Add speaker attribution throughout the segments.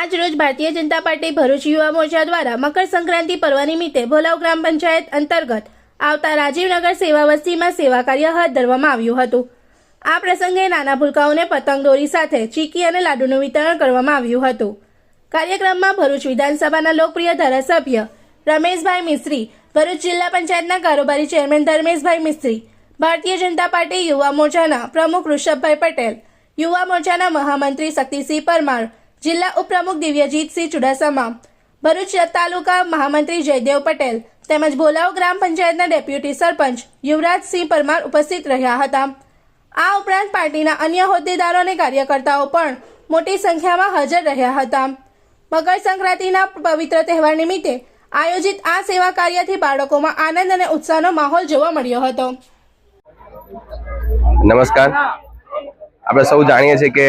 Speaker 1: Bharatiya Janata party Bharuch યુવા મોરચા દ્વારા મકર સંક્રાંતિ પર્વ નિમિત્તે ભોલાવ ગ્રામ પંચાયત અંતર્ગત આવતા રાજીવનગર સેવા વસ્તીમાં સેવા કાર્ય હાથ ધરવામાં આવ્યું હતું. આ પ્રસંગે નાના ભૂલકાઓને પતંગ દોરી સાથે ચીકી અને લાડુનું વિતરણ કરવામાં આવ્યું હતું. કાર્યક્રમમાં ભરૂચ વિધાનસભાના લોકપ્રિય ધારાસભ્ય રમેશભાઈ મિસ્ત્રી, ભરૂચ જિલ્લા પંચાયતના કારોબારી ચેરમેન ધર્મેશભાઈ મિસ્ત્રી, ભારતીય જનતા પાર્ટી યુવા મોરચાના પ્રમુખ ઋષભભાઈ પટેલ, યુવા મોરચાના મહામંત્રી શક્તિસિંહ પરમાર જિલ્લા ઉપપ્રમુખ દિવ્યજીતસિંહ ચુડાસમા, ભરૂચ તાલુકા મહામંત્રી જયદેવ પટેલ તેમજ ભોલાવ ગ્રામ પંચાયતના ડેપ્યુટી સરપંચ યુવરાજસિંહ પરમાર ઉપસ્થિત રહ્યા હતા. આ ઉપરાંત પાર્ટીના અન્ય હોદ્દેદારો અને કાર્યકર્તાઓ પણ મોટી સંખ્યામાં હાજર રહ્યા હતા. મકર સંક્રાંતિના પવિત્ર તહેવાર નિમિત્તે આયોજિત આ સેવા કાર્યથી બાળકોમાં આનંદ અને ઉત્સાહનો માહોલ જોવા મળ્યો હતો.
Speaker 2: નમસ્કાર. આપણે સૌ જાણીએ છીએ કે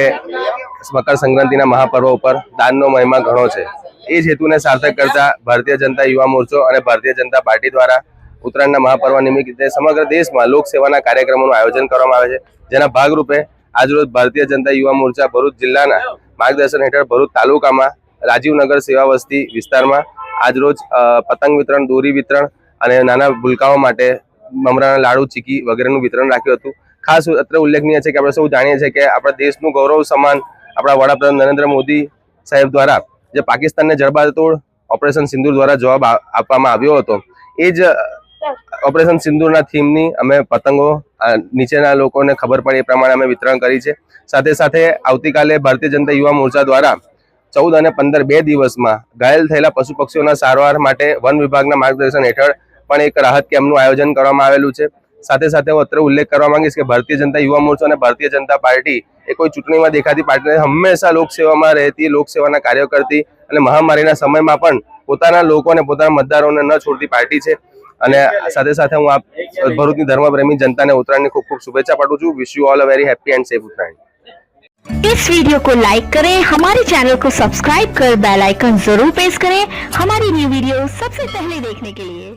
Speaker 2: મકર સંક્રાંતિના મહાપર્વ ઉપર દાનનો મહિમા ઘણો છે. એ જ હેતુને સાર્થક કરતા ભારતીય જનતા યુવા મોરચો અને ભારતીય જનતા પાર્ટી દ્વારા ઉત્તરાયણના મહાપર્વ નિમિત્તે સમગ્ર દેશમાં લોકસેવાના કાર્યક્રમોનું આયોજન કરવામાં આવે છે. જેના ભાગરૂપે આજરોજ ભારતીય જનતા યુવા મોરચા ભરૂચ જિલ્લાના માર્ગદર્શન હેઠળ ભરૂચ તાલુકામાં રાજીવનગર સેવા વસ્તી વિસ્તારમાં આજરોજ પતંગ વિતરણ, દોરી વિતરણ અને નાના ભૂલકાઓ માટે મમરાના લાડુ, ચીકી વગેરેનું વિતરણ રાખ્યું હતું. ખાસ અત્રે ઉલ્લેખનીય છે કે આપણે સૌ જાણીએ છીએ કે આપણા દેશનું ગૌરવ સમાન આપણા વડાપ્રધાન નરેન્દ્ર મોદી સાહેબ દ્વારા જે પાકિસ્તાનને જડબાતોડ ઓપરેશન સિંદૂર દ્વારા જવાબ આપવામાં આવ્યો હતો, એ જ ઓપરેશન સિંદૂરના થીમની અમે પતંગો નીચેના લોકોને ખબર પડે એ પ્રમાણે અમે વિતરણ કરી છે. સાથે સાથે આવતીકાલે ભારતીય જનતા યુવા મોરચા દ્વારા ચૌદ અને પંદર બે દિવસમાં ઘાયલ થયેલા પશુ પક્ષીઓના સારવાર માટે વન વિભાગના માર્ગદર્શન હેઠળ પણ એક રાહત કેમ્પનું આયોજન કરવામાં આવેલું છે. સાથે સાથે હું અત્રે ઉલ્લેખ કરવા માંગીશ કે ભારતીય જનતા યુવા મોરચો અને ભારતીય જનતા પાર્ટી એ કોઈ ચૂંટણીમાં દેખાતી પાર્ટી નથી. હંમેશા લોકસેવામાં રહેતી લોકસેવાના કાર્યો કરતી અને મહામારીના સમયમાં પણ પોતાના લોકો અને પોતાના મતદારોને ન છોડતી પાર્ટી છે અને સાથે સાથે હું આપ ભરૂચની ધર્મપ્રેમી જનતાને ઉત્તરાયણની ખૂબ ખૂબ શુભેચ્છા પાઠવું છું wish you all a very happy and safe Uttarayan
Speaker 3: इस वीडियो को लाइक करें हमारे चैनल को सब्सक्राइब कर बेल आइकन जरूर प्रेस करें हमारी न्यू वीडियो सबसे पहले देखने के लिए